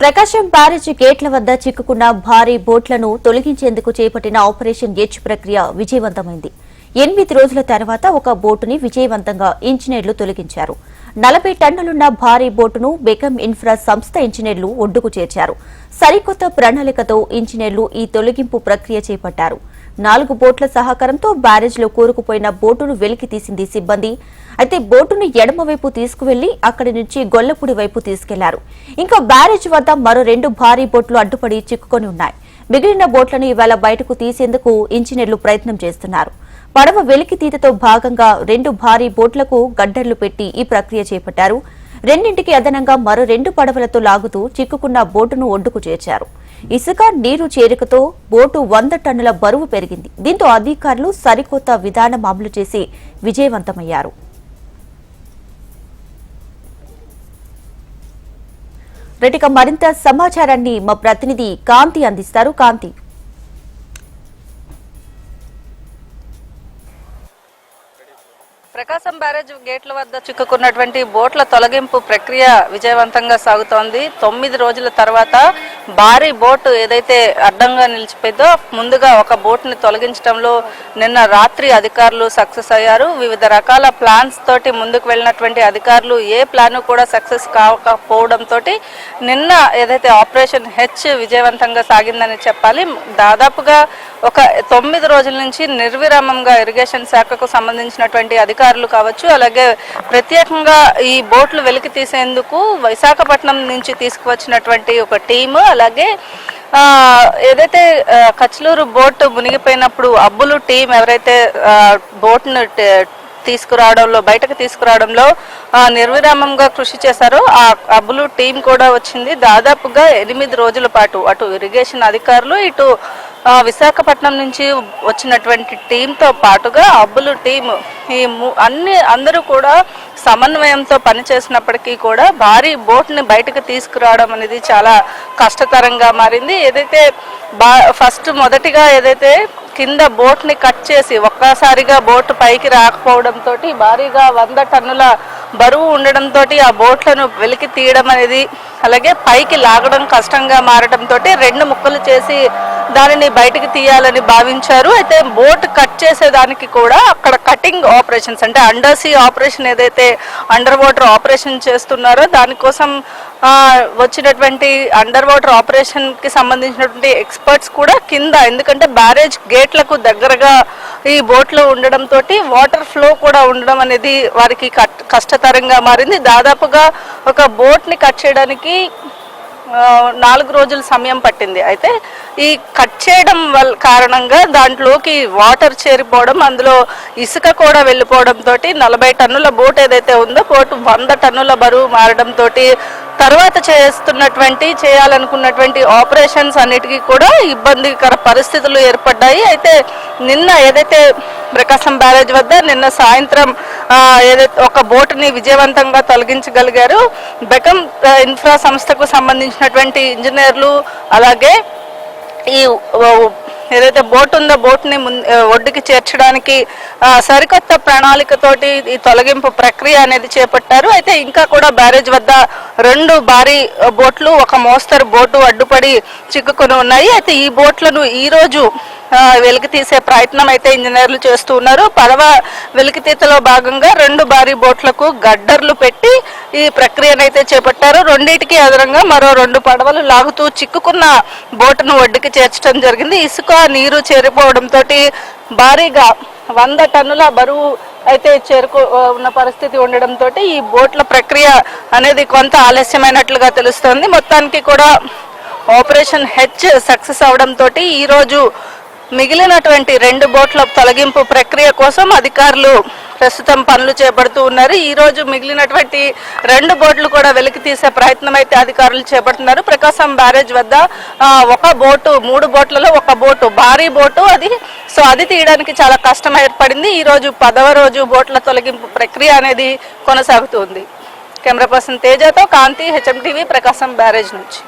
ప్రకాశం barrage గేట్ల వద్ద చిక్కుకున్న భారీ బోట్లను తొలగించేందుకు చేపట్టిన ఆపరేషన్ ఎచ్ ప్రక్రియ విజయవంతమైంది. ఎనిమిది రోజుల తర్వాత ఒక బోటుని విజయవంతంగా ఇంజనీర్లు తొలగించారు. నలభై టన్నులున్న భారీ బోటును బెకమ్ ఇన్ఫ్రా సంస్థ ఇంజనీర్లు ఒడ్డుకు చేర్చారు. సరికొత్త ప్రణాళికతో ఇంజనీర్లు ఈ తొలగింపు ప్రక్రియ చేపట్టారు. నాలుగు బోట్ల సహకారంతో బ్యారేజ్లో కూరుకుపోయిన బోటును వెలికి తీసింది సిబ్బంది. అయితే బోటును ఎడమవైపు తీసుకువెళ్ళి అక్కడి నుంచి గొల్లపూడి వైపు తీసుకెళ్ళారు. ఇంకా బ్యారేజ్ వద్ద మరో రెండు భారీ బోట్లు అడ్డుపడి చిక్కుకొని ఉన్నాయి. మిగిలిన బోట్లను ఇవాళ బయటకు తీసేందుకు ఇంజనీర్లు ప్రయత్నం చేస్తున్నారు. పడవ వెలికి తీతతో భాగంగా రెండు భారీ బోట్లకు గడ్డర్లు పెట్టి ఈ ప్రక్రియ చేపట్టారు. రెండింటికి అదనంగా మరో రెండు పడవలతో లాగుతూ చిక్కుకున్న బోటును ఒడ్డుకు చేర్చారు. ఇసుక నీరు చేరికతో బోటు వంద టన్నుల బరువు పెరిగింది. దీంతో అధికారులు సరికొత్త విధానం అమలు చేసి విజయవంతమయ్యారు. రెటిక మరింత సమాచారాన్ని మా ప్రతినిధి కాంతి అందిస్తారు. కాంతి. ప్రకాశం బ్యారేజ్ గేట్ల వద్ద చిక్కుకున్నటువంటి బోట్ల తొలగింపు ప్రక్రియ విజయవంతంగా సాగుతోంది. తొమ్మిది రోజుల తర్వాత భారీ బోటు ఏదైతే అడ్డంగా నిలిచిపోయిందో ముందుగా ఒక బోట్ని తొలగించడంలో నిన్న రాత్రి అధికారులు సక్సెస్ అయ్యారు. వివిధ రకాల ప్లాన్స్ తోటి ముందుకు వెళ్ళినటువంటి అధికారులు ఏ ప్లాన్ కూడా సక్సెస్ కాకపోవడంతో నిన్న ఏదైతే ఆపరేషన్ హెచ్ విజయవంతంగా సాగిందని చెప్పాలి దాదాపుగా ఒక తొమ్మిది రోజుల నుంచి నిర్విరామంగా ఇరిగేషన్ శాఖకు సంబంధించినటువంటి అధికారులు కావచ్చు అలాగే ప్రత్యేకంగా ఈ బోట్లు వెలికి తీసేందుకు విశాఖపట్నం నుంచి తీసుకువచ్చినటువంటి ఒక టీము అలాగే ఏదైతే కచ్చలూరు కచ్లూరు బోట్ మునిగిపోయినప్పుడు అబ్బులు టీం ఎవరైతే బోట్ను తీసుకురావడంలో బయటకు తీసుకురావడంలో నిర్విరామంగా కృషి చేశారో ఆ అబ్బులు టీం కూడా వచ్చింది. దాదాపుగా ఎనిమిది రోజుల పాటు అటు ఇరిగేషన్ అధికారులు ఇటు విశాఖపట్నం నుంచి వచ్చినటువంటి టీంతో పాటుగా అబ్బులు టీం ఈ అన్ని అందరూ కూడా సమన్వయంతో పనిచేసినప్పటికీ కూడా భారీ బోట్ని బయటకు తీసుకురావడం అనేది చాలా కష్టతరంగా మారింది. ఏదైతే బా ఫస్ట్ మొదటిగా ఏదైతే కింద బోట్ని కట్ చేసి ఒక్కసారిగా బోట్ పైకి రాకపోవడంతో భారీగా వంద టన్నుల బరువు ఉండడంతో ఆ బోట్లను వెలికి తీయడం అనేది అలాగే పైకి లాగడం కష్టంగా మారడంతో రెండు ముక్కలు చేసి దానిని బయటకు తీయాలని భావించారు. అయితే బోట్ కట్ చేసేదానికి కూడా అక్కడ కటింగ్ ఆపరేషన్స్ అంటే అండర్ సీ ఆపరేషన్ ఏదైతే అండర్ వాటర్ ఆపరేషన్ చేస్తున్నారో దానికోసం వచ్చినటువంటి అండర్ వాటర్ ఆపరేషన్కి సంబంధించినటువంటి ఎక్స్పర్ట్స్ కూడా కింద ఎందుకంటే బ్యారేజ్ గేట్లకు దగ్గరగా ఈ బోట్లో ఉండడంతో వాటర్ ఫ్లో కూడా ఉండడం అనేది వారికి కట్- కష్టతరంగా మారింది. దాదాపుగా ఒక బోట్ని కట్ చేయడానికి నాలుగు రోజుల సమయం పట్టింది. అయితే ఈ కట్ చేయడం వల్ల కారణంగా దాంట్లోకి వాటర్ చేరిపోవడం అందులో ఇసుక కూడా వెళ్ళిపోవడంతో నలభై టన్నుల బోట్ ఏదైతే ఉందో బోటు వంద టన్నుల బరువు మారడంతో తర్వాత చేస్తున్నటువంటి చేయాలనుకున్నటువంటి ఆపరేషన్స్ అన్నిటికీ కూడా ఇబ్బందికర పరిస్థితులు ఏర్పడ్డాయి. అయితే నిన్న ఏదైతే ప్రకాశం బ్యారేజ్ వద్ద నిన్న సాయంత్రం ఏదైతే ఒక బోటుని విజయవంతంగా తొలగించగలిగారు. బెకం ఇన్ఫ్రా సంస్థకు సంబంధించినటువంటి ఇంజనీర్లు అలాగే ఈ ఏదైతే బోట్ ఉందో బోట్ని ఒడ్డుకి చేర్చడానికి సరికొత్త ప్రణాళికతోటి ఈ తొలగింపు ప్రక్రియ అనేది చేపట్టారు. అయితే ఇంకా కూడా బ్యారేజ్ వద్ద రెండు భారీ బోట్లు ఒక మోస్తరు బోటు అడ్డుపడి చిక్కుకొని ఉన్నాయి. అయితే ఈ బోట్లను ఈరోజు వెలికి తీసే ప్రయత్నం అయితే ఇంజనీర్లు చేస్తూ ఉన్నారు. పడవ వెలికితీతలో భాగంగా రెండు భారీ బోట్లకు గడ్డర్లు పెట్టి ఈ ప్రక్రియనైతే చేపట్టారు. రెండింటికి అదనంగా మరో రెండు పడవలు లాగుతూ చిక్కుకున్న బోటును ఒడ్డుకి చేర్చడం జరిగింది. ఇసుక నీరు చేరిపోవడంతో భారీగా వంద టన్నుల బరువు అయితే చేరుకో ఉన్న పరిస్థితి ఉండడంతో ఈ బోట్ల ప్రక్రియ అనేది కొంత ఆలస్యమైనట్లుగా తెలుస్తోంది. మొత్తానికి కూడా ఆపరేషన్ హెచ్ సక్సెస్ అవడంతో ఈరోజు మిగిలినటువంటి రెండు బోట్ల తొలగింపు ప్రక్రియ కోసం అధికారులు ప్రస్తుతం పనులు చేపడుతూ ఉన్నారు. ఈ రోజు మిగిలినటువంటి రెండు బోట్లు కూడా వెలికి తీసే ప్రయత్నం అయితే అధికారులు చేపడుతున్నారు. ప్రకాశం బ్యారేజ్ వద్ద ఒక బోటు మూడు బోట్లలో ఒక బోటు భారీ బోటు. అది సో అది తీయడానికి చాలా కష్టం ఏర్పడింది. ఈ రోజు పదవ రోజు బోట్ల తొలగింపు ప్రక్రియ అనేది కొనసాగుతుంది కెమెరా పర్సన్ తేజతో Kanthi HM TV Prakasam barrage నుంచి.